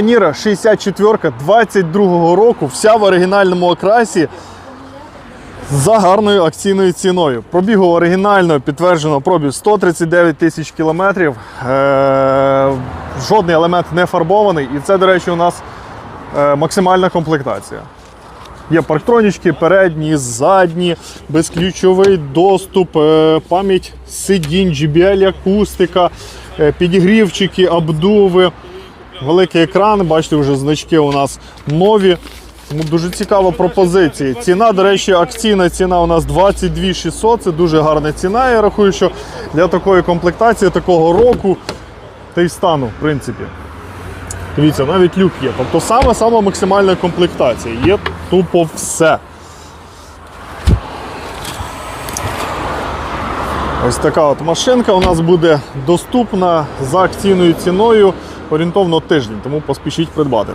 Ніра 64 22 року, вся в оригінальному окрасі за гарною акційною ціною. Пробігу оригінально підтверджено пробіг 139 тисяч кілометрів. Е- жодний елемент не фарбований. І це, до речі, у нас е, максимальна комплектація. Є парктронічки, передні, задні, безключовий доступ, е, пам'ять сидінь, JBL акустика, підігрівчики, обдуви, великий екран. Бачите, вже значки у нас нові. Тому дуже цікава пропозиція. Ціна, до речі, акційна ціна у нас 22 600. Це дуже гарна ціна. Я рахую, що для такої комплектації, такого року та й стану, в принципі. Дивіться, навіть люк є. Тобто саме саме максимальна комплектація. Є тупо все. Ось така от машинка у нас буде доступна за акційною ціною орієнтовно тиждень, тому поспішіть придбати.